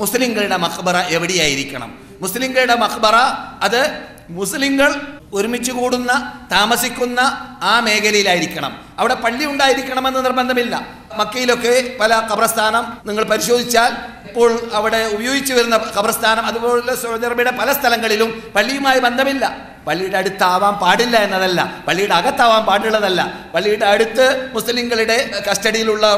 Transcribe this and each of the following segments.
മുസ്ലിങ്ങളുടെ മഖബറ എവിടെയായിരിക്കണം? മുസ്ലിങ്ങളുടെ മഖബറ അത് മുസ്ലിങ്ങൾ ഒരുമിച്ച് കൂടുന്ന താമസിക്കുന്ന ആ മേഖലയിലായിരിക്കണം. അവിടെ പള്ളി ഉണ്ടായിരിക്കണമെന്ന് നിർബന്ധമില്ല. മക്കയിലൊക്കെ പല ഖബർസ്ഥാനം നിങ്ങൾ പരിശോധിച്ചാൽ ഇപ്പോൾ അവിടെ ഉപയോഗിച്ചു വരുന്ന ഖബർസ്ഥാനം അതുപോലെ സൗദി പല സ്ഥലങ്ങളിലും പള്ളിയുമായി ബന്ധമില്ല. പള്ളിയുടെ അടുത്താവാൻ പാടില്ല എന്നതല്ല. പള്ളിയുടെ അകത്താവാൻ പാടുള്ളതല്ല. പള്ളിയുടെ അടുത്ത് മുസ്ലിങ്ങളുടെ കസ്റ്റഡിയിലുള്ള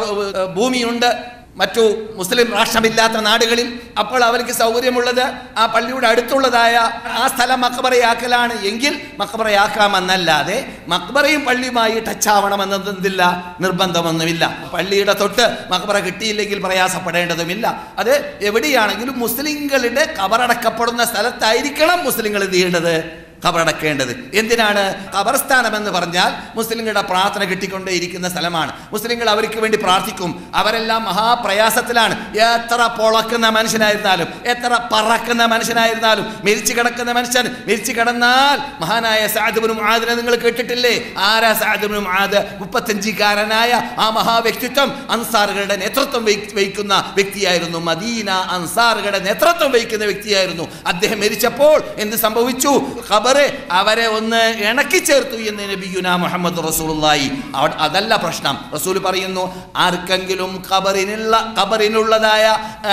ഭൂമിയുണ്ട്. മറ്റു മുസ്ലിം രാഷ്ട്രമില്ലാത്ത നാടുകളിൽ അപ്പോൾ അവർക്ക് സൗകര്യമുള്ളത് ആ പള്ളിയുടെ അടുത്തുള്ളതായ ആ സ്ഥലം മക്ബറയാക്കലാണ്. എങ്കിൽ മക്ബറയാക്കാമെന്നല്ലാതെ മക്ബറയും പള്ളിയുമായി ടച്ച് ആവണമെന്നതില്ല നിർബന്ധമൊന്നുമില്ല. പള്ളിയുടെ തൊട്ട് മക്ബറ കിട്ടിയില്ലെങ്കിൽ പ്രയാസപ്പെടേണ്ടതുമില്ല. അത് എവിടെയാണെങ്കിലും മുസ്ലിങ്ങളുടെ കബറടക്കപ്പെടുന്ന സ്ഥലത്തായിരിക്കണം മുസ്ലിങ്ങൾ ചെയ്യേണ്ടത്. ഖബറടക്കേണ്ടത് എന്തിനാണ്? ഖബർസ്ഥാനം എന്ന് പറഞ്ഞാൽ മുസ്ലിങ്ങളുടെ പ്രാർത്ഥന കിട്ടിക്കൊണ്ടേയിരിക്കുന്ന സ്ഥലമാണ്. മുസ്ലിങ്ങൾ അവർക്ക് വേണ്ടി പ്രാർത്ഥിക്കും. അവരെല്ലാം മഹാപ്രയാസത്തിലാണ്. എത്ര പൊളക്കുന്ന മനുഷ്യനായിരുന്നാലും എത്ര പറക്കുന്ന മനുഷ്യനായിരുന്നാലും മരിച്ചു കിടക്കുന്ന മനുഷ്യൻ മരിച്ചു കിടന്നാൽ മഹാനായ സാദിബിനും ആദിനെ നിങ്ങൾ കേട്ടിട്ടില്ലേ? ആരാ സാദിബിനും ആദ് മുപ്പത്തഞ്ചുകാരനായ ആ മഹാവ്യക്തിത്വം അൻസാറുകളുടെ നേതൃത്വം വഹിക്കുന്ന വ്യക്തിയായിരുന്നു. മദീന അൻസാറുകളുടെ നേതൃത്വം വഹിക്കുന്ന വ്യക്തിയായിരുന്നു. അദ്ദേഹം മരിച്ചപ്പോൾ എന്ത് സംഭവിച്ചു? അവരെ ഒന്ന് ഇണക്കി ചേർത്തു എന്ന് നബിയുന മുഹമ്മദ് റസൂലുള്ളാഹി. അതല്ല പ്രശ്നം. റസൂൽ പറയുന്നു ആർക്കെങ്കിലും ഖബറിനുള്ള ഖബറിനുള്ളതായ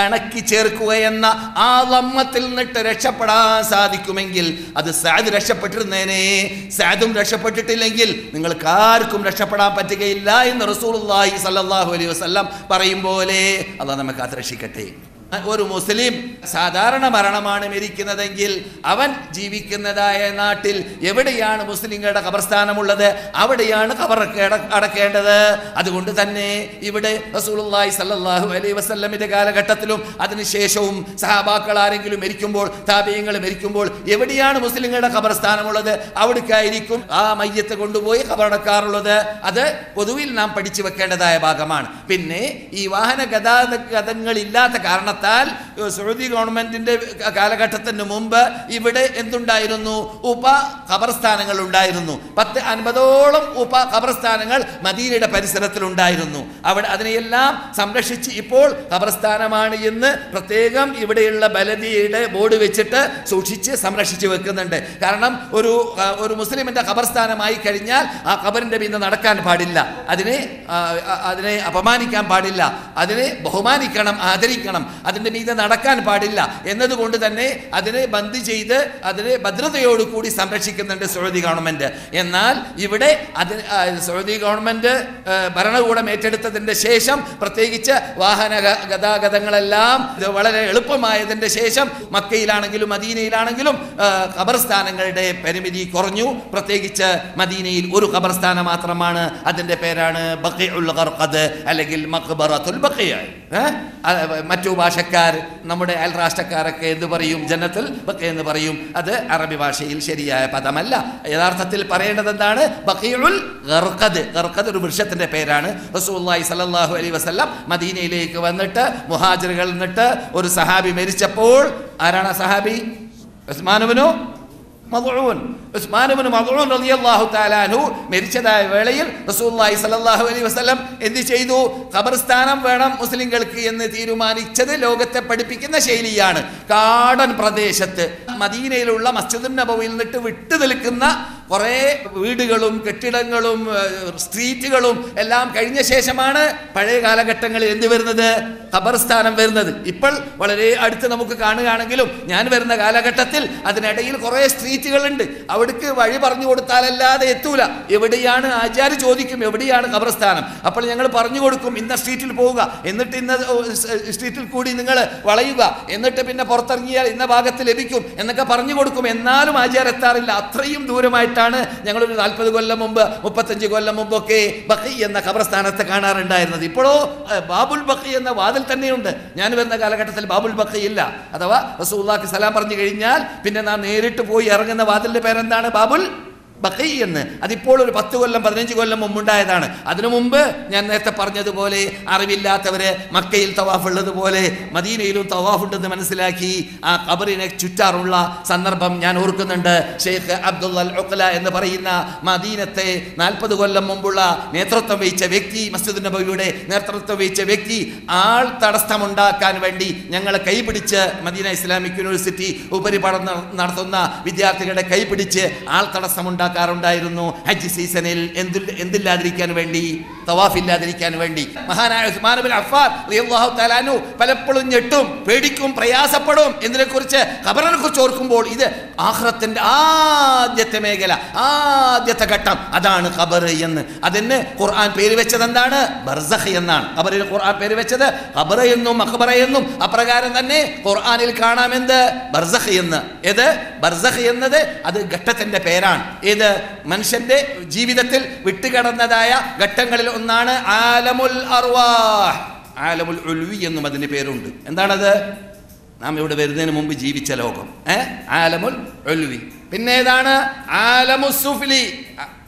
ഇണക്കി ചേർക്കുക എന്ന ആ ലമ്മത്തിൽ നിന്നിട്ട് രക്ഷപ്പെടാൻ സാധിക്കുമെങ്കിൽ അത് സാദ് രക്ഷപ്പെട്ടിരുന്നേനെ. സാദും രക്ഷപ്പെട്ടിട്ടില്ലെങ്കിൽ നിങ്ങൾക്ക് ആർക്കും രക്ഷപ്പെടാൻ പറ്റുകയില്ല എന്ന് റസൂലുള്ളാഹി സല്ലാഹു അലൈഹി വസല്ലം പറയും പോലെ അള്ളാഹ് നമുക്ക് അത് രക്ഷിക്കട്ടെ ഒരു മുസ്ലിം സാധാരണ മരണമാണ് മരിക്കുന്നതെങ്കിൽ അവൻ ജീവിക്കുന്നതായ നാട്ടിൽ എവിടെയാണ് മുസ്ലിങ്ങളുടെ കബർസ്ഥാനമുള്ളത് അവിടെയാണ് കബർ അടക്കേണ്ടത്. അതുകൊണ്ട് തന്നെ ഇവിടെ റസൂലുള്ളാഹി സല്ലല്ലാഹു അലൈഹി വസല്ലമിന്റെ കാലഘട്ടത്തിലും അതിനുശേഷവും സഹാബാക്കൾ ആരെങ്കിലും മരിക്കുമ്പോൾ താപീയങ്ങൾ മരിക്കുമ്പോൾ എവിടെയാണ് മുസ്ലിങ്ങളുടെ കബർസ്ഥാനമുള്ളത് അവിടേക്കായിരിക്കും ആ മയ്യത്ത് കൊണ്ടുപോയി കബറടക്കാറുള്ളത് അത് പൊതുവിൽ നാം പഠിച്ചു വെക്കേണ്ടതായ ഭാഗമാണ്. പിന്നെ ഈ വാഹന ഗതാഗത ഗതങ്ങളില്ലാത്ത കാരണത്താൽ സൗദി ഗവൺമെന്റിന്റെ കാലഘട്ടത്തിന് മുമ്പ് ഇവിടെ എന്തുണ്ടായിരുന്നു? ഉപ ഖബർസ്ഥാനങ്ങൾ ഉണ്ടായിരുന്നു പത്ത് അൻപതോളം ഉപ ഖബർസ്ഥാനങ്ങൾ മദീനയുടെ പരിസരത്തിലുണ്ടായിരുന്നു. അവിടെ അതിനെയെല്ലാം സംരക്ഷിച്ച് ഇപ്പോൾ ഖബർസ്ഥാനമാണ് എന്ന് പ്രത്യേകം ഇവിടെയുള്ള ബലദിയുടെ ബോർഡ് വെച്ചിട്ട് സൂക്ഷിച്ച് സംരക്ഷിച്ച് വെക്കുന്നുണ്ട്. കാരണം ഒരു ഒരു മുസ്ലിമിന്റെ ഖബർസ്ഥാനമായി കഴിഞ്ഞാൽ ആ ഖബറിന്റെ മീതെ നടക്കാൻ പാടില്ല. അതിനെ അതിനെ അപമാനിക്കാൻ പാടില്ല. അതിനെ ബഹുമാനിക്കണം ആദരിക്കണം. അതിന്റെ മീതെ നടക്കാൻ പാടില്ല. എന്നതുകൊണ്ട് തന്നെ അതിനെ ബന്ദ് ചെയ്ത് അതിനെ ഭദ്രതയോടുകൂടി സംരക്ഷിക്കുന്നുണ്ട് സൗദി ഗവൺമെന്റ് എന്നാൽ ഇവിടെ അതിന് സൗദി ഗവൺമെന്റ് ഭരണകൂടം ഏറ്റെടുത്തതിന്റെ ശേഷം പ്രത്യേകിച്ച് വാഹന ഗതാഗതങ്ങളെല്ലാം വളരെ എളുപ്പമായതിന്റെ ശേഷം മക്കയിലാണെങ്കിലും മദീനയിലാണെങ്കിലും ഖബർസ്ഥാനങ്ങളുടെ പരിമിതി കുറഞ്ഞു. പ്രത്യേകിച്ച് മദീനയിൽ ഒരു ഖബർസ്ഥാനം മാത്രമാണ്. അതിന്റെ പേരാണ് ബഖീഉൽ ഖർഖദ് അല്ലെങ്കിൽ മക്ബറത്തുൽ ബഖിയ മറ്റു മറ്റു ഭാഷക്കാർ നമ്മുടെ അയൽ രാഷ്ട്രക്കാരൊക്കെ എന്ത് പറയും? ജന്നത്തുൽ ബക്കെ എന്ന് പറയും. അത് അറബി ഭാഷയിൽ ശരിയായ പദമല്ല. യഥാർത്ഥത്തിൽ പറയേണ്ടത് എന്താണ്? ഒരു വൃക്ഷത്തിന്റെ പേരാണ്. റസൂലുള്ളാഹി സ്വല്ലല്ലാഹു അലൈഹി വസല്ലം മദീനയിലേക്ക് വന്നിട്ട് മുഹാജിറുകൾ നിന്നിട്ട് ഒരു സഹാബി മരിച്ചപ്പോൾ ആരാണ് സഹാബി? ഉസ്മാനുബിനു ഉസ്മാൻ ഇബ്നു മദ്ഊൻ റളിയല്ലാഹു തആല അൻഹു മരിച്ചതായ വേളയിൽ റസൂലുള്ളാഹി സ്വല്ലല്ലാഹു അലൈഹി വസല്ലം എന്ത് ചെയ്തു? ഖബർസ്ഥാനം വേണം മുസ്ലിങ്ങൾക്ക് എന്ന് തീരുമാനിച്ചത് ലോകത്തെ പഠിപ്പിക്കുന്ന ശൈലിയാണ്. കാടൻ പ്രദേശത്ത് മദീനയിലുള്ള മസ്ജിദുൻ നബവിൽ നിന്നിട്ട് വിട്ടു നിൽക്കുന്ന കുറേ വീടുകളും കെട്ടിടങ്ങളും സ്ട്രീറ്റുകളും എല്ലാം കഴിഞ്ഞ ശേഷമാണ് പഴയ കാലഘട്ടങ്ങളിൽ എന്ത് വരുന്നത്? ഖബർസ്ഥാനം വരുന്നത്. ഇപ്പോൾ വളരെ അടുത്ത് നമുക്ക് കാണുകയാണെങ്കിലും ഞാൻ വരുന്ന കാലഘട്ടത്തിൽ അതിനിടയിൽ കുറേ സ്ട്രീറ്റുകളുണ്ട്. അവിടേക്ക് വഴി പറഞ്ഞു കൊടുത്താലല്ലാതെ എത്തൂല. എവിടെയാണ് ആചാര്യ ചോദിക്കും എവിടെയാണ് ഖബർസ്ഥാനം? അപ്പോൾ ഞങ്ങൾ പറഞ്ഞു കൊടുക്കും ഇന്ന സ്ട്രീറ്റിൽ പോവുക. എന്നിട്ട് ഇന്ന സ്ട്രീറ്റിൽ കൂടി നിങ്ങൾ വളയുക. എന്നിട്ട് പിന്നെ പുറത്തിറങ്ങിയാൽ ഇന്ന ഭാഗത്ത് ലഭിക്കും എന്നൊക്കെ പറഞ്ഞു കൊടുക്കും. എന്നാലും ആചാര്യ എത്താറില്ല. അത്രയും ദൂരമായിട്ടാണ് ഞങ്ങളൊരു നാൽപ്പത് കൊല്ലം മുമ്പ് മുപ്പത്തഞ്ച് കൊല്ലം മുമ്പൊക്കെ ബഖി എന്ന ഖബർസ്ഥാനത്ത് കാണാറുണ്ടായിരുന്നത്. ഇപ്പോഴോ ബാബുൽ ബഖി എന്ന വാതിൽ തന്നെയുണ്ട്. ഞാൻ വരുന്ന കാലഘട്ടത്തിൽ ബാബുൽ ബഖി ഇല്ല. അഥവാ സലാം പറഞ്ഞു കഴിഞ്ഞാൽ പിന്നെ നാം നേരിട്ട് പോയി ഇറങ്ങുന്ന വാതിലിന്റെ പേരെന്താണ് ബാബുൽ? ബഖി എന്ന്. അതിപ്പോൾ ഒരു പത്ത് കൊല്ലം പതിനഞ്ച് കൊല്ലം മുമ്പുണ്ടായതാണ്. അതിനു മുമ്പ് ഞാൻ നേരത്തെ പറഞ്ഞതുപോലെ അറിവില്ലാത്തവര് മക്കയിൽ തവാഫ് ഉള്ളതുപോലെ മദീനയിലും തവാഫ് ഉണ്ടെന്ന് മനസ്സിലാക്കി ആ ഖബറിനെ ചുറ്റാറുള്ള സന്ദർഭം ഞാൻ ഓർക്കുന്നുണ്ട്. ഷെയ്ഖ് അബ്ദുൽ ഉഖല എന്ന് പറയുന്ന മദീനത്തെ നാൽപ്പത് കൊല്ലം മുമ്പുള്ള നേതൃത്വം വഹിച്ച വ്യക്തി മസ്ജിദ് നബിയുടെ നേതൃത്വം വഹിച്ച വ്യക്തി ആൾ തടസ്സമുണ്ടാക്കാൻ വേണ്ടി ഞങ്ങളെ കൈപിടിച്ച് മദീന ഇസ്ലാമിക് യൂണിവേഴ്സിറ്റി ഉപരിപഠനം നട- നടത്തുന്ന വിദ്യാർത്ഥികളുടെ കൈപിടിച്ച് ആൾ തടസ്സമുണ്ടാക്കാറുണ്ടായിരുന്നു ഹജ്ജ് സീസണിൽ എന്തിൽ എന്തില്ലാതിരിക്കാൻ വേണ്ടി തവാഫില്ലാതിരിക്കാൻ വേണ്ടി. മഹാനായ ഉസ്മാൻ അഫ്ഫാർ തആല പലപ്പോഴും ഞെട്ടും പേടിക്കും പ്രയാസപ്പെടും എന്നതിനെ കുറിച്ച് ഖബറിനെ കുറിച്ച് ഓർക്കുമ്പോൾ ഇത് ആഹ്റത്തിന്റെ ആദ്യത്തെ മേഖല ആദ്യത്തെ ഘട്ടം. അതാണ് ഖബർ എന്ന്. അതിന് ഖുർആൻ പേര് വെച്ചത് എന്താണ്? ബർസഖ് എന്നാണ്. ഖബറിന് ഖുർആൻ പേര് വെച്ചത് ഖബർ എന്നും മഖബറ എന്നും. അപ്രകാരം തന്നെ ഖുർആനിൽ കാണാമെന്ത് ബർസഖ് എന്ന്. ഏത്? ബർസഖ് എന്നത് അത് ഘട്ടത്തിന്റെ പേരാണ്. ഏത് മനുഷ്യന്റെ ജീവിതത്തിൽ വിട്ടുകിടന്നതായ ഘട്ടങ്ങളിൽ ഒന്നാണ് ആലമുൽ അർവാഹ്. ആലമുൽ ഉൽവി എന്നും അതിന് പേരുണ്ട്. എന്താണത്? നാം ഇവിടെ വരുന്നതിന് മുമ്പ് ജീവിച്ച ലോകം. ഏ? ആലമുൽ ഉൽവി. പിന്നെ ഏതാണ്? ആലമുസുഫ്ലി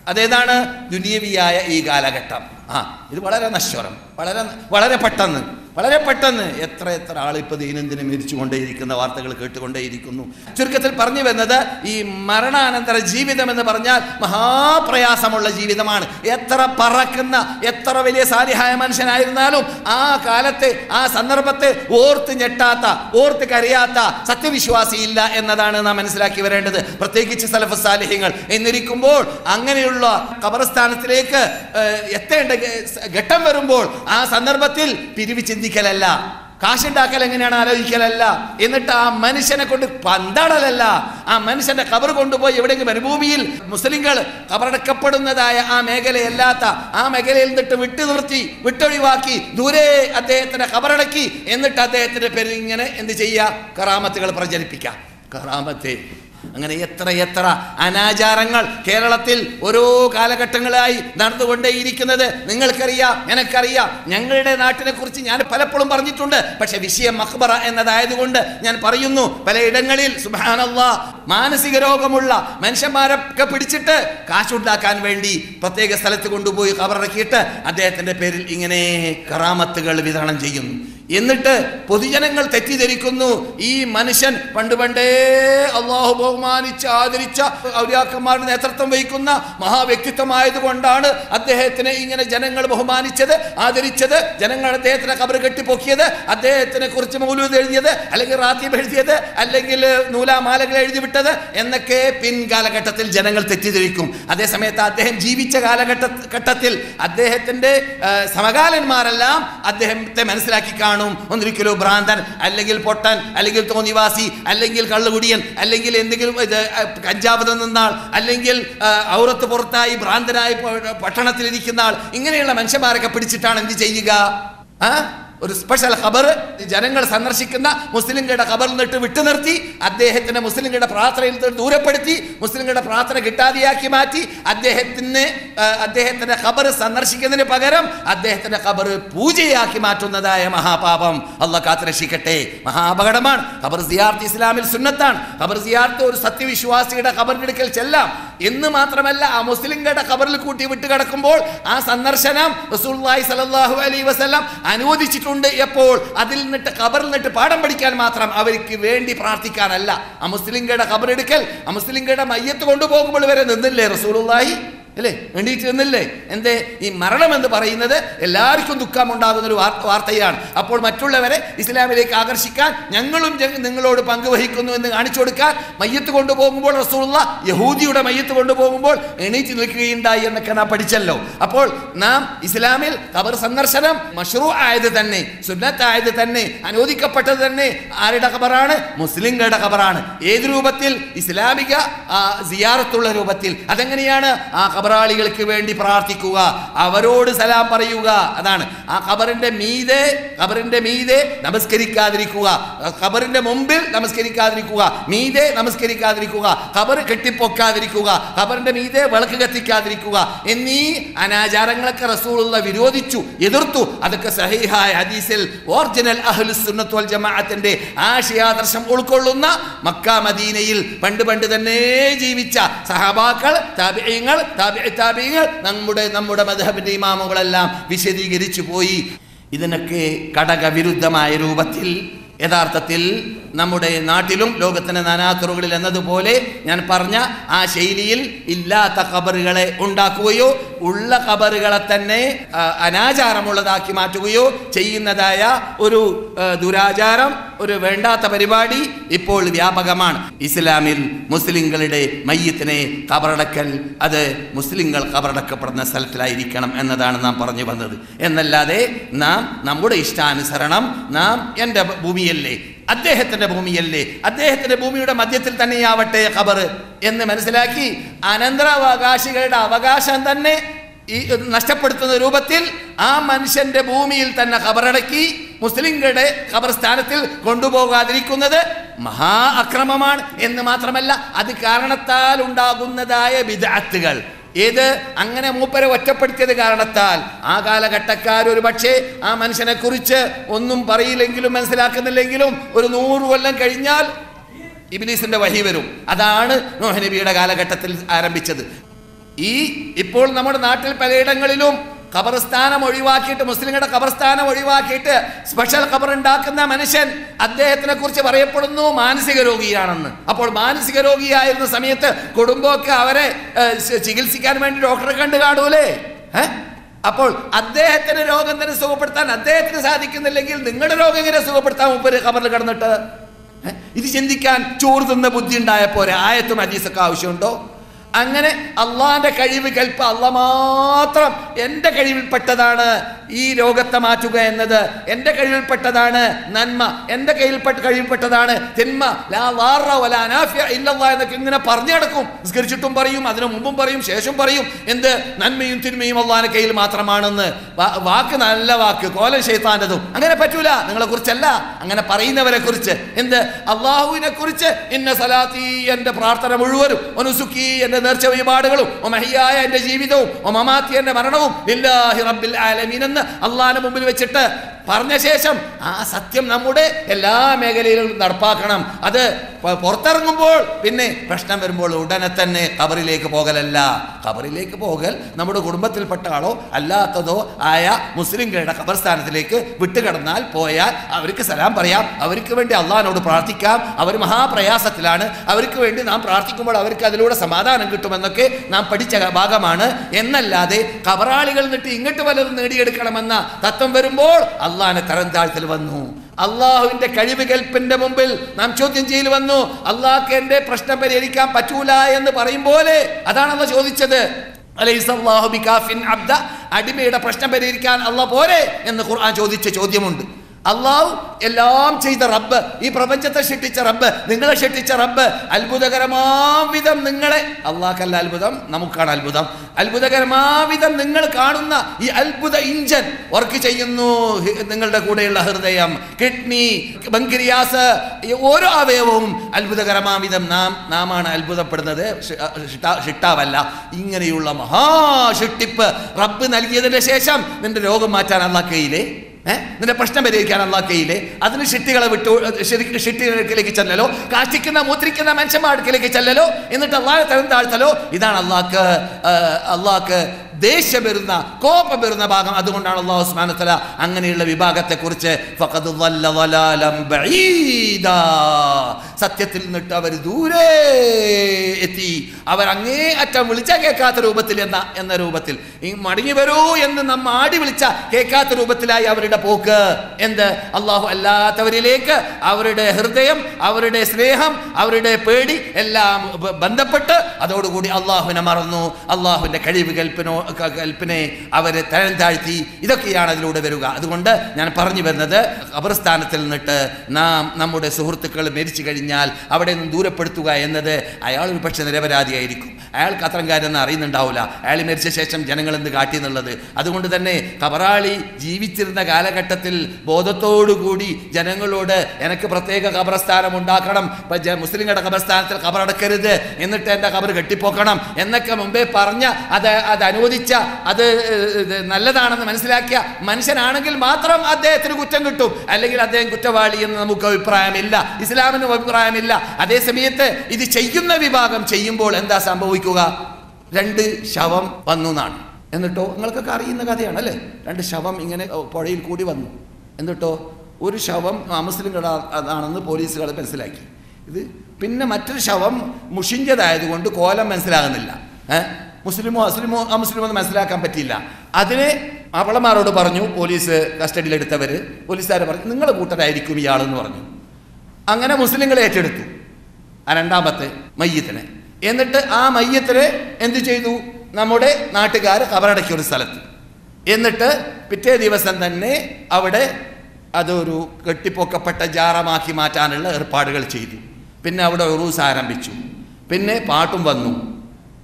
അതേതാണ്? ദുനിയവിയായ ഈ കാലഘട്ടം. ആ ഇത് വളരെ നശ്വരം. വളരെ വളരെ പെട്ടെന്ന്. വളരെ പെട്ടെന്ന്. എത്ര എത്ര ആൾ ഇപ്പോൾ ദൈനംദിനം മരിച്ചുകൊണ്ടേയിരിക്കുന്ന വാർത്തകൾ കേട്ടുകൊണ്ടേയിരിക്കുന്നു. ചുരുക്കത്തിൽ പറഞ്ഞു വരുന്നത് ഈ മരണാനന്തര ജീവിതം എന്ന് പറഞ്ഞാൽ മഹാപ്രയാസമുള്ള ജീവിതമാണ്. എത്ര പറക്കുന്ന എത്ര വലിയ സാലിഹായ മനുഷ്യനായിരുന്നാലും ആ കാലത്തെ ആ സന്ദർഭത്തെ ഓർത്ത് ഞെട്ടാത്ത ഓർത്ത് കരയാത്ത സത്യവിശ്വാസിയില്ല എന്നതാണ് നാം മനസ്സിലാക്കി വരേണ്ടത്. പ്രത്യേകിച്ച് സലഫ് സാലിഹ്യങ്ങൾ എന്നിരിക്കുമ്പോൾ അങ്ങനെയുള്ള കബറസ്ഥാനത്തിലേക്ക് എത്തേണ്ട ഗ- ഘട്ടം വരുമ്പോൾ ആ സന്ദർഭത്തിൽ പിരിവ് ചിന്തിക്കലല്ല. കാശുണ്ടാക്കൽ എങ്ങനെയാണ് ആലോചിക്കലല്ല. എന്നിട്ട് ആ മനുഷ്യനെ കൊണ്ട് പന്തടലല്ല. ആ മനുഷ്യന്റെ കബർ കൊണ്ടുപോയി എവിടെയെങ്കിലും മരുഭൂമിയിൽ മുസ്ലിങ്ങൾ കബറടക്കപ്പെടുന്നതായ ആ മേഖലയല്ലാത്ത ആ മേഖലയിൽ നിന്നിട്ട് വിട്ടു നിർത്തി വിട്ടൊഴിവാക്കി ദൂരെ അദ്ദേഹത്തിന്റെ കബറടക്കി എന്നിട്ട് അദ്ദേഹത്തിന്റെ പേരിൽ ഇങ്ങനെ എന്ത് ചെയ്യുക? കറാമത്തുകൾ പ്രചരിപ്പിക്കാം കറാമത്തെ. അങ്ങനെ എത്ര എത്ര അനാചാരങ്ങൾ കേരളത്തിൽ ഓരോ കാലഘട്ടങ്ങളായി നടന്നുകൊണ്ടേയിരിക്കുന്നത് നിങ്ങൾക്കറിയാം എനക്കറിയാം. ഞങ്ങളുടെ നാട്ടിനെ കുറിച്ച് ഞാൻ പലപ്പോഴും പറഞ്ഞിട്ടുണ്ട്. പക്ഷെ വിഷയം മഖ്ബറ എന്നതായതുകൊണ്ട് ഞാൻ പറയുന്നു പലയിടങ്ങളിൽ സുബാനല്ലാ മാനസിക രോഗമുള്ള മനുഷ്യന്മാരൊക്കെ പിടിച്ചിട്ട് കാശുണ്ടാക്കാൻ വേണ്ടി പ്രത്യേക സ്ഥലത്ത് കൊണ്ടുപോയി കബറിറക്കിയിട്ട് അദ്ദേഹത്തിന്റെ പേരിൽ ഇങ്ങനെ കറാമത്തുകൾ വിതരണം ചെയ്യുന്നു എന്നിട്ട് പൊതുജനങ്ങൾ തെറ്റിദ്ധരിക്കുന്നു. ഈ മനുഷ്യൻ പണ്ട് പണ്ടേ അള്ളാഹു ബഹുമാനിച്ച് ആദരിച്ച ഔലിയാക്കന്മാരുടെ നേതൃത്വം വഹിക്കുന്ന മഹാവ്യക്തിത്വമായതുകൊണ്ടാണ് അദ്ദേഹത്തിനെ ഇങ്ങനെ ജനങ്ങൾ ബഹുമാനിച്ചത് ആദരിച്ചത് ജനങ്ങൾ അദ്ദേഹത്തിനെ കെട്ടി കെട്ടിപ്പൊക്കിയത് അദ്ദേഹത്തിനെ കുറിച്ച് മൗലൂദ് എഴുതിയത് അല്ലെങ്കിൽ റാത്തീബ് എഴുതിയത് അല്ലെങ്കിൽ നൂലാമാലകൾ എഴുതി വിട്ടത് എന്നൊക്കെ പിൻകാലഘട്ടത്തിൽ ജനങ്ങൾ തെറ്റിദ്ധരിക്കും. അതേസമയത്ത് അദ്ദേഹം ജീവിച്ച കാലഘട്ട ഘട്ടത്തിൽ അദ്ദേഹത്തിന്റെ ആ, സമകാലന്മാരെല്ലാം അദ്ദേഹത്തെ മനസ്സിലാക്കി കാണും. ഒന്നിരിക്കലോ ഭ്രാന്തൻ അല്ലെങ്കിൽ പൊട്ടൻ അല്ലെങ്കിൽ തോന്നിവാസി അല്ലെങ്കിൽ കള്ളുകുടിയൻ അല്ലെങ്കിൽ എന്തെങ്കിലും ഇത് കഞ്ചാവ് കഞ്ചാവ് നിന്നാൾ അല്ലെങ്കിൽ ഔറത്ത് പുറത്തായി ഭ്രാന്തനായി പട്ടണത്തിലിരിക്കുന്ന ആൾ ഇങ്ങനെയുള്ള മനുഷ്യന്മാരൊക്കെ പിടിച്ചിട്ടാണ് എന്ത് ചെയ്യുക? ആ? ഒരു സ്പെഷ്യൽ ഖബർ ജനങ്ങൾ സന്ദർശിക്കുന്ന മുസ്ലിങ്ങളുടെ ഖബർ നിന്നിട്ട് വിട്ടു നിർത്തി അദ്ദേഹത്തിന് മുസ്ലിങ്ങളുടെ പ്രാർത്ഥനയിൽ നിന്ന് ദൂരപ്പെടുത്തി മുസ്ലിങ്ങളുടെ പ്രാർത്ഥന കിട്ടാതെയാക്കി മാറ്റി അദ്ദേഹത്തിന് അദ്ദേഹത്തിന്റെ ഖബർ സന്ദർശിക്കുന്നതിന് പകരം അദ്ദേഹത്തിന്റെ ഖബർ പൂജയാക്കി മാറ്റുന്നതായ മഹാപാപം. അല്ല കാത്തുരക്ഷിക്കട്ടെ. മഹാപകടമാണ്. ഖബർ സിയാർത്ത് ഇസ്ലാമിൽ സുന്നത്താണ്. ഖബർ സിയാർത്ത് ഒരു സത്യവിശ്വാസിയുടെ ഖബറിനെടുക്കൽ ചെല്ലാം. എന്ന് മാത്രമല്ല ആ മുസ്ലിങ്ങളുടെ ഖബറിൽ കൂട്ടി വിട്ട് കിടക്കുമ്പോൾ ആ സന്ദർശനം റസൂലുള്ളാഹി സ്വല്ലല്ലാഹു അലൈ വസ്ലാം അനുവദിച്ചിട്ടുണ്ട് എപ്പോൾ? അതിൽ നിന്നിട്ട് ഖബറിൽ നിന്നിട്ട് പാഠം പഠിക്കാൻ മാത്രം അവർക്ക് വേണ്ടി പ്രാർത്ഥിക്കാനല്ല. ആ മുസ്ലിങ്ങളുടെ ഖബറെടുക്കൽ ആ മുസ്ലിങ്ങളുടെ മയ്യത്ത് കൊണ്ടുപോകുമ്പോൾ വരെ നിന്നില്ലേ റസൂലുള്ളാഹി? അല്ലേ? എണീറ്റ് നിന്നില്ലേ? എന്തേ? ഈ മരണം എന്ന് പറയുന്നത് എല്ലാവർക്കും ദുഃഖം ഉണ്ടാകുന്ന ഒരു വാർത്തയാണ്. അപ്പോൾ മറ്റുള്ളവരെ ഇസ്ലാമിലേക്ക് ആകർഷിക്കാൻ ഞങ്ങളും നിങ്ങളോട് പങ്കുവഹിക്കുന്നു എന്ന് കാണിച്ചു കൊടുക്കാൻ മയ്യത്ത് കൊണ്ടുപോകുമ്പോൾ റസൂള്ള യഹൂദിയുടെ മയ്യത്ത് കൊണ്ടുപോകുമ്പോൾ എണീറ്റ് നിൽക്കുകയുണ്ടായി എന്നൊക്കെ നാം പഠിച്ചല്ലോ. അപ്പോൾ നാം ഇസ്ലാമിൽ ഖബർ സന്ദർശനം മഷ്റൂ ആയത് തന്നെ സുന്നത്തായത് തന്നെ അനുവദിക്കപ്പെട്ടത് തന്നെ ആരുടെ ഖബറാണ്? മുസ്ലിങ്ങളുടെ ഖബറാണ്. ഏത് രൂപത്തിൽ? ഇസ്ലാമിക സിയാറത്തുള്ള രൂപത്തിൽ. അതെങ്ങനെയാണ് ആ ഖബറാളികൾക്ക് വേണ്ടി പ്രാർത്ഥിക്കുക. അവരോട് സലാം പറയുക. അതാണ്. ആ ഖബറിന്റെ മീതെ ഖബറിന്റെ മീതെ നമസ്കരിക്കാതിരിക്കുക. ഖബറിന്റെ മുമ്പിൽ നമസ്കരിക്കാതിരിക്കുക. മീതെ നമസ്കരിക്കാതിരിക്കുക. ഖബർ കെട്ടിപ്പൊക്കാതിരിക്കുക. ഖബറിന്റെ മീതെ വിളക്ക് കത്തിക്കാതിരിക്കുക. എന്നീ അനാചാരങ്ങളൊക്കെ റസൂളുള്ള വിരോധിച്ചു എതിർത്തു. അതൊക്കെ സഹിഹായ ഹദീസിൽ ഓറിജിനൽ അഹ്ലുസുന്നത്ത് സുന്നത്തുൽ ജമാഅത്തിന്റെ ആശയാദർശം ഉൾക്കൊള്ളുന്ന മക്ക മദീനയിൽ പണ്ട് പണ്ട് തന്നെ ജീവിച്ച സഹബാക്കൾ താബിയങ്ങൾ താബിയങ്ങൾ നമ്മുടെ നമ്മുടെ മധബിന്റെ ഇമാമുകളെല്ലാം വിശദീകരിച്ചു പോയി. ഇതിനൊക്കെ ഘടകവിരുദ്ധമായ രൂപത്തിൽ യഥാർത്ഥത്തിൽ നമ്മുടെ നാട്ടിലും ലോകത്തിന്റെ നാനാത്തുറകളിൽ എന്നതുപോലെ ഞാൻ പറഞ്ഞ ആ ശൈലിയിൽ ഇല്ലാത്ത ഖബറുകളെ ഉണ്ടാക്കുകയോ ഉള്ള ഖബറുകളെ തന്നെ അനാചാരമുള്ളതാക്കി മാറ്റുകയോ ചെയ്യുന്നതായ ഒരു ദുരാചാരം ഒരു വേണ്ടാത്ത പരിപാടി ഇപ്പോൾ വ്യാപകമാണ്. ഇസ്ലാമിൽ മുസ്ലിങ്ങളുടെ മയ്യത്തിനെ കബറടക്കൽ അത് മുസ്ലിങ്ങൾ കബറടക്കപ്പെടുന്ന സ്ഥലത്തിലായിരിക്കണം എന്നതാണ് നാം പറഞ്ഞു വന്നത്. എന്നല്ലാതെ നാം നമ്മുടെ ഇഷ്ടാനുസരണം നാം എന്റെ ഭൂമിയല്ലേ അദ്ദേഹത്തിന്റെ ഭൂമിയല്ലേ? അദ്ദേഹത്തിന്റെ ഭൂമിയുടെ മധ്യത്തിൽ തന്നെയാവട്ടെ ഖബർ എന്ന് മനസ്സിലാക്കി അനന്തരാവകാശികളുടെ അവകാശം തന്നെ ഈ നഷ്ടപ്പെടുത്തുന്ന രൂപത്തിൽ ആ മനുഷ്യന്റെ ഭൂമിയിൽ തന്നെ ഖബറടക്കി മുസ്ലിങ്ങളുടെ ഖബർസ്ഥാനത്തിൽ കൊണ്ടുപോകാതിരിക്കുന്നത് മഹാ അക്രമമാണ് എന്ന് മാത്രമല്ല അത് കാരണത്താൽ ഉണ്ടാകുന്നതായ വിദഗ്ധകൾ ഏത്? അങ്ങനെ മൂപ്പരെ ഒറ്റപ്പെടുത്തിയത് കാരണത്താൽ. ആ കാലഘട്ടക്കാർ ഒരു പക്ഷേ ആ മനുഷ്യനെ കുറിച്ച് ഒന്നും പറയില്ലെങ്കിലും മനസ്സിലാക്കുന്നില്ലെങ്കിലും ഒരു നൂറ് കൊല്ലം കഴിഞ്ഞാൽ ഇബിലീസിന്റെ വഹി വരും. അതാണ് നോഹനബിയുടെ കാലഘട്ടത്തിൽ ആരംഭിച്ചത്. ഈ ഇപ്പോൾ നമ്മുടെ നാട്ടിൽ പലയിടങ്ങളിലും ഖബർസ്ഥാനം ഒഴിവാക്കിയിട്ട് മുസ്ലിങ്ങളുടെ ഖബർസ്ഥാനം ഒഴിവാക്കിയിട്ട് സ്പെഷ്യൽ ഖബർ ഉണ്ടാക്കുന്ന മനുഷ്യൻ അദ്ദേഹത്തിനെ കുറിച്ച് പറയപ്പെടുന്നു മാനസിക രോഗിയാണെന്ന്. അപ്പോൾ മാനസിക രോഗിയായിരുന്ന സമയത്ത് കുടുംബമൊക്കെ അവരെ ചികിത്സിക്കാൻ വേണ്ടി ഡോക്ടറെ കണ്ടു കാണൂലേ? അപ്പോൾ അദ്ദേഹത്തിന് രോഗം തന്നെ സുഖപ്പെടുത്താൻ അദ്ദേഹത്തിന് സാധിക്കുന്നില്ലെങ്കിൽ നിങ്ങളുടെ രോഗം എങ്ങനെ സുഖപ്പെടുത്താൻ മുമ്പ് ഖബറിൽ കിടന്നിട്ട്? ഇത് ചിന്തിക്കാൻ ചോറ് തിന്ന ബുദ്ധി ഉണ്ടായ പോരെ? ആയത്തും അജീസൊക്കെ ആവശ്യമുണ്ടോ? അങ്ങനെ അള്ളാന്റെ കഴിവ് കൽപ്പ അല്ല മാത്രം എന്റെ കഴിവിൽപ്പെട്ടതാണ് ഈ രോഗത്തെ മാറ്റുക എന്നത്. എന്റെ കഴിവിൽപ്പെട്ടതാണ് നന്മ. എന്റെ കയ്യിൽപ്പെട്ട കഴിവിൽപ്പെട്ടതാണ് തിന്മ. എന്നൊക്കെ ഇങ്ങനെ പറഞ്ഞു നടക്കും. സ്കരിച്ചിട്ടും പറയും അതിനു മുമ്പും പറയും ശേഷം പറയും. എന്ത്? നന്മയും തിന്മയും അള്ളാന്റെ കയ്യിൽ മാത്രമാണെന്ന്. വാക്ക് നല്ല വാക്ക് കോലം ശൈത്താന്റെതും അങ്ങനെ പറ്റൂല. നിങ്ങളെ കുറിച്ചല്ല. അങ്ങനെ പറയുന്നവരെ കുറിച്ച്. എന്ത്? അള്ളാഹുവിനെ കുറിച്ച്. ഇന്ന സലാത്തി എന്റെ പ്രാർത്ഥന മുഴുവനും. ഒനുസുക്കി എന്റെ നേർച്ച വഴിപാടുകളും ഒ മഹിയായ എന്റെ ജീവിതവും ഒ മമാത്തി എന്റെ മരണവും ലില്ലാഹി റബ്ബിൽ ആലമീൻ എന്ന് അള്ളാഹിന്റെ മുമ്പിൽ വെച്ചിട്ട് പറഞ്ഞ ശേഷം ആ സത്യം നമ്മുടെ എല്ലാ മേഖലയിലും നടപ്പാക്കണം. അത് പുറത്തിറങ്ങുമ്പോൾ പിന്നെ പ്രശ്നം വരുമ്പോൾ ഉടനെ തന്നെ കബറിലേക്ക് പോകലല്ല. കബറിലേക്ക് പോകൽ നമ്മുടെ കുടുംബത്തിൽപ്പെട്ട ആളോ അല്ലാത്തതോ ആയ മുസ്ലിംകളുടെ കബർസ്ഥാനത്തിലേക്ക് വിട്ടുകിടന്നാൽ പോയാൽ അവർക്ക് സലാം പറയാം. അവർക്ക് വേണ്ടി അള്ളാഹിനോട് പ്രാർത്ഥിക്കാം. അവർ മഹാപ്രയാസത്തിലാണ്. അവർക്ക് വേണ്ടി നാം പ്രാർത്ഥിക്കുമ്പോൾ അവർക്ക് അതിലൂടെ സമാധാനം കിട്ടുമെന്നൊക്കെ നാം പഠിച്ച ഭാഗമാണ്. എന്നല്ലാതെ കബറാളികൾ നിട്ട് ഇങ്ങോട്ട് പലതും നേടിയെടുക്കണമെന്ന തത്വം വരുമ്പോൾ അള്ളാഹിനെ തരം താഴ്ത്തൽ വന്നു. അള്ളാഹുവിന്റെ കഴിവ് കൽപ്പിന്റെ മുമ്പിൽ നാം ചോദ്യം ചെയ്യൽ വന്നു. അള്ളാഹ്ക്ക് എന്റെ പ്രശ്നം പരിഹരിക്കാൻ പറ്റൂല എന്ന് പറയും പോലെ അതാണല്ലോ ചോദിച്ചത്. അലൈസല്ലാഹു ബികാഫിൻ അബ്ദ. അടിമയുടെ പ്രശ്നം പരിഹരിക്കാൻ അള്ളാഹ് പോരെ എന്ന് ഖുർആൻ ചോദിച്ച ചോദ്യമുണ്ട്. അള്ളാഹു എല്ലാം ചെയ്ത റബ്ബ്. ഈ പ്രപഞ്ചത്തെ ഷെട്ടിച്ച റബ്ബ് നിങ്ങളെ ഷെട്ടിച്ച റബ്ബ്. അത്ഭുതകരമാവിധം നിങ്ങളെ അള്ളാഹ്ക്കല്ല അത്ഭുതം നമുക്കാണ് അത്ഭുതം. അത്ഭുതകരമാവിധം നിങ്ങൾ കാണുന്ന ഈ അത്ഭുത ഇഞ്ചൻ വർക്ക് ചെയ്യുന്നു. നിങ്ങളുടെ കൂടെയുള്ള ഹൃദയം കിഡ്നി ബങ്കിരിയാസ് ഓരോ അവയവവും അത്ഭുതകരമാവിധം നാം നാമാണ് അത്ഭുതപ്പെടുന്നത്. ഷിട്ടാവല്ല ഇങ്ങനെയുള്ള മഹാഷിട്ടിപ്പ് റബ്ബ് നൽകിയതിന് ശേഷം നിന്റെ രോഗം മാറ്റാൻ അള്ളാഹ് കയ്യിലേ ഏഹ് നിന്റെ പ്രശ്നം പരിഹരിക്കാൻ അള്ളാഹ് കയ്യിലെ അതിന് ഷിട്ടികളെ വിട്ടു ഷിട്ടികൾക്കിലേക്ക് ചെല്ലലോ? കാഷ്ടിക്കുന്ന മൂത്രിക്കുന്ന മനുഷ്യന്മാർക്കിലേക്ക് ചെല്ലലോ? എന്നിട്ട് അള്ളാഹെ തരം താഴ്ത്തലോ? ഇതാണ് അള്ളാഹ്ക്ക് അള്ളാഹ്ക്ക് ദേഷ്യം വരുന്ന കോപം വരുന്ന ഭാഗം അതുകൊണ്ടാണ് അള്ളാഹു സ്മാനത്തല തല അങ്ങനെയുള്ള വിഭാഗത്തെ കുറിച്ച് സത്യത്തിൽ നിന്നിട്ട് അവർ ദൂരെ എത്തി. അവർ അങ്ങേ അറ്റം വിളിച്ച കേൾക്കാത്ത രൂപത്തിൽ എന്ന എന്ന രൂപത്തിൽ. ഈ മടങ്ങി വരൂ എന്ന് നമ്മ ആടി വിളിച്ച കേൾക്കാത്ത രൂപത്തിലായി അവരുടെ പോക്ക്. എന്ത്? അള്ളാഹു അല്ലാത്തവരിലേക്ക് അവരുടെ ഹൃദയം അവരുടെ സ്നേഹം അവരുടെ പേടി എല്ലാം ബന്ധപ്പെട്ട് അതോടുകൂടി അള്ളാഹുവിനെ മറന്നു. അള്ളാഹുവിന്റെ കഴിവ് കൽപ്പിനോ കൽപ്പനയെ അവരെ തരം താഴ്ത്തി ഇതൊക്കെയാണ് അതിലൂടെ വരിക. അതുകൊണ്ട് ഞാൻ പറഞ്ഞു വരുന്നത് ഖബർസ്ഥാനത്തിൽ നിന്നിട്ട് നാം നമ്മുടെ സുഹൃത്തുക്കൾ മരിച്ചു കഴിഞ്ഞാൽ അവിടെ നിന്ന് ദൂരപ്പെടുത്തുക എന്നത് അയാൾ ഒരു പക്ഷേ നിരപരാധിയായിരിക്കും. അയാൾക്ക് അത്തരം കാര്യമൊന്നും അറിയുന്നുണ്ടാവില്ല. അയാൾ മരിച്ച ശേഷം ജനങ്ങൾ എന്ത് കാട്ടി എന്നുള്ളത്. അതുകൊണ്ട് തന്നെ കബറാളി ജീവിച്ചിരുന്ന കാലഘട്ടത്തിൽ ബോധത്തോടുകൂടി ജനങ്ങളോട് എനിക്ക് പ്രത്യേക കബറസ്ഥാനം ഉണ്ടാക്കണം. മുസ്ലിങ്ങളുടെ കബറസ്ഥാനത്തിൽ കബറടക്കരുത് എന്നിട്ട് എന്റെ കബർ കെട്ടിപ്പോക്കണം. എന്നൊക്കെ മുമ്പേ പറഞ്ഞ അത് അത് അനുവദിച്ച അത് നല്ലതാണെന്ന് മനസ്സിലാക്കിയ മനുഷ്യനാണെങ്കിൽ മാത്രം അദ്ദേഹത്തിന് കുറ്റം കിട്ടും. അല്ലെങ്കിൽ അദ്ദേഹം കുറ്റവാളി എന്ന് നമുക്ക് അഭിപ്രായമില്ല. ഇസ്ലാമിനും അഭിപ്രായമില്ല. അതേ സമയത്ത് ഇത് ചെയ്യുന്ന വിഭാഗം ചെയ്യുമ്പോൾ എന്താ സംഭവിക്കുക? രണ്ട് ശവം വന്നു എന്നാണ്. എന്നിട്ടോ നിങ്ങൾക്കൊക്കെ അറിയുന്ന കഥയാണ് അല്ലേ? രണ്ട് ശവം ഇങ്ങനെ പുഴയിൽ കൂടി വന്നു. എന്നിട്ടോ ഒരു ശവം മുസ്ലിംകളാണെന്ന് പോലീസുകൾ മനസ്സിലാക്കി. ഇത് പിന്നെ മറ്റൊരു ശവം മുഷിഞ്ചതായതുകൊണ്ട് കോലം മനസ്സിലാകുന്നില്ല. ഏഹ്? മുസ്ലിമോ അസ്ലിമോ അമുസ്ലിമോ എന്ന് മനസ്സിലാക്കാൻ പറ്റിയില്ല. അതിന് അവളമാരോട് പറഞ്ഞു പോലീസ് കസ്റ്റഡിയിലെടുത്തവർ പോലീസുകാർ പറഞ്ഞു നിങ്ങൾ കൂട്ടരായിരിക്കും ഇയാളെന്ന് പറഞ്ഞു. അങ്ങനെ മുസ്ലിങ്ങളെ ഏറ്റെടുത്തു. ആ രണ്ടാമത്തെ മയ്യത്തിനെ. എന്നിട്ട് ആ മയ്യത്തിനെ എന്തു ചെയ്തു? നമ്മുടെ നാട്ടുകാർ കബറടക്കിയ ഒരു സ്ഥലത്ത്. എന്നിട്ട് പിറ്റേ ദിവസം തന്നെ അവിടെ അതൊരു കെട്ടിപ്പൊക്കപ്പെട്ട ജാറമാക്കി മാറ്റാനുള്ള ഏർപ്പാടുകൾ ചെയ്തു. പിന്നെ അവിടെ ഉറൂസ് ആരംഭിച്ചു. പിന്നെ പാട്ടും വന്നു.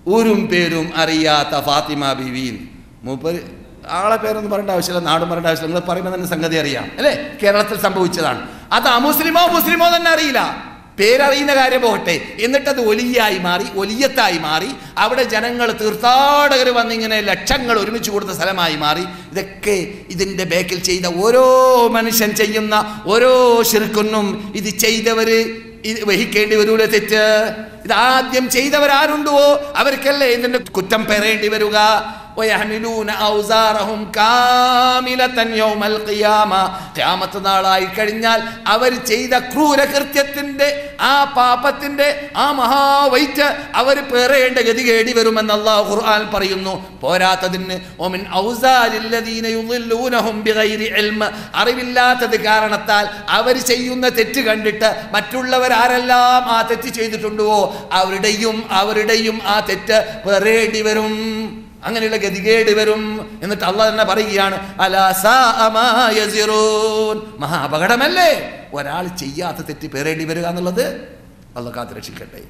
ഊരും പേരും അറിയാത്ത ഫാത്തിമ ബിവീൻ മൂപ്പർ ആളെ പേരൊന്നും പറയേണ്ട ആവശ്യമില്ല നാടും പറയേണ്ട ആവശ്യമില്ല. നിങ്ങൾ പറയുമ്പോൾ തന്നെ സംഗതി അറിയാം അല്ലേ? കേരളത്തിൽ സംഭവിച്ചതാണ്. അത് അമുസ്ലിമോ മുസ്ലിമോ തന്നെ അറിയില്ല. പേരറിയുന്ന കാര്യം പോകട്ടെ. എന്നിട്ടത് ഒലിയായി മാറി ഒലിയത്തായി മാറി അവിടെ ജനങ്ങൾ തീർത്ഥാടകർ വന്നിങ്ങനെ ലക്ഷങ്ങൾ ഒരുമിച്ച് കൊടുത്ത സ്ഥലമായി മാറി. ഇതൊക്കെ ഇതിന്റെ ബേക്കിൽ ചെയ്ത ഓരോ മനുഷ്യൻ ചെയ്യുന്ന ഓരോ ശിർക്കുന്നും ഇത് ചെയ്തവർ വഹിക്കേണ്ടി വരൂല തെറ്റ്? ഇത് ആദ്യം ചെയ്തവരാരുണ്ടോ? അവർക്കല്ലേ ഇതിന്റെ കുറ്റം പെറേണ്ടി വരിക? വയഹ്മിലൂന ഔസാറഹും കാമിലത്തൻ യൗമൽ ഖിയാമ ഖിയാമത്ത് നാളായി കഴിഞ്ഞാൽ അവർ ചെയ്ത ക്രൂരകൃത്യത്തിന്റെ ആ പാപത്തിന്റെ ആ മഹാവൈറ്റ് അവർ പേറേണ്ട ഗതികേടി വരുമെന്ന് അള്ളാഹു ഖുർആൻ പറയുന്നു. പോരാത്തതിന് ഒമിൻ അറിവില്ലാത്തത് കാരണത്താൽ അവർ ചെയ്യുന്ന തെറ്റ് കണ്ടിട്ട് മറ്റുള്ളവർ ആരെല്ലാം ആ തെറ്റ് ചെയ്തിട്ടുണ്ടോ അവരുടെയും അവരുടെയും ആ തെറ്റ് പേറേണ്ടി വരും. അങ്ങനെയുള്ള ഗതികേട് വരും എന്നിട്ട് അള്ള തന്നെ പറയുകയാണ്. മഹാ അപകടമല്ലേ ഒരാൾ ചെയ്യാത്ത തെറ്റ് പേരേണ്ടി വരിക എന്നുള്ളത് അള്ള കാത്ത് രക്ഷിക്കട്ടെ